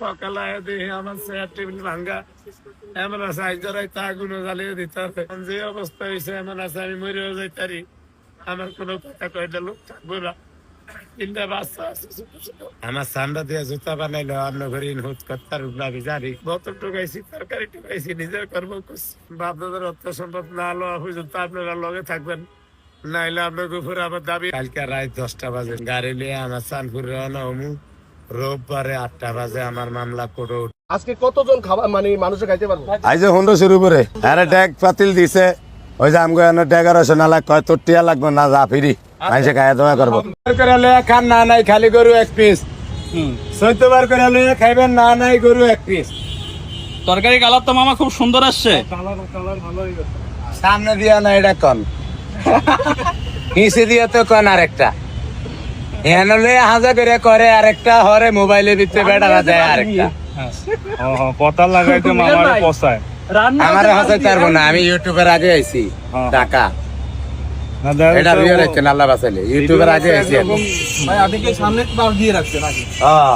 সকালে আয়া দেখি আমার চেয়ার টেবিল ভাঙ্গা। এমন আছে আজ তা গুলো জ্বালিয়ে দিতে হবে যে অবস্থা হয়েছে এমন আছে আমি মরেও যাইতারি। আমার কোনো কথা কয়টা লোক থাকব না। আমার সামনে দিয়ে জুতা বানাইলো অন্য ঘরে করতার আমি জানি। বোতল টুকাইছি তরকারি টুকাইছি নিজের কর্ম করছি। বাপ দাদার অর্থ সম্পদ না হলো আপনারা লগে থাকবেন। নাইলে আপনার গুফুর আমার দাবি কালকে রাত দশটা বাজে। গাড়ি নিয়ে আমার চানপুর রওনা হমু। রোববারে আটটা বাজে আমার মামলা করে আজকে কতজন খাবার মানে মানুষে খাইতে পারব? আইজ হুন্ডো শুরু করে। আরে ট্যাগ পাতিল দিছে। ওই যে আমগো এনে ট্যাগ আর না লাগ কয় তোর টিয়া লাগবে না যা ফিরি। মানুষে খাইয়া দাওয়া করব। করে খান না নাই খালি গরু এক পিস চৈতবার করে লইয়া খাইবেন না নাই গরু এক পিস তরকারি কালার তো মামা খুব সুন্দর আসছে। সামনে দিয়া না এটা কন? নিচে দিয়া তো কন আরেকটা? এনে হাজা করে করে আরেকটা হরে মোবাইলে দিতে বেড়া না। যায় আরেকটা কথা লাগাইতে মামারে পসায় আমার হাজার পারব না আমি ইউটিউবের আগে আইছি এটা আল্লাহ বাসাইলে ইউটিউবের আগে আইছি ভাই আপনি কি সামনে দিয়ে রাখছেন হ্যাঁ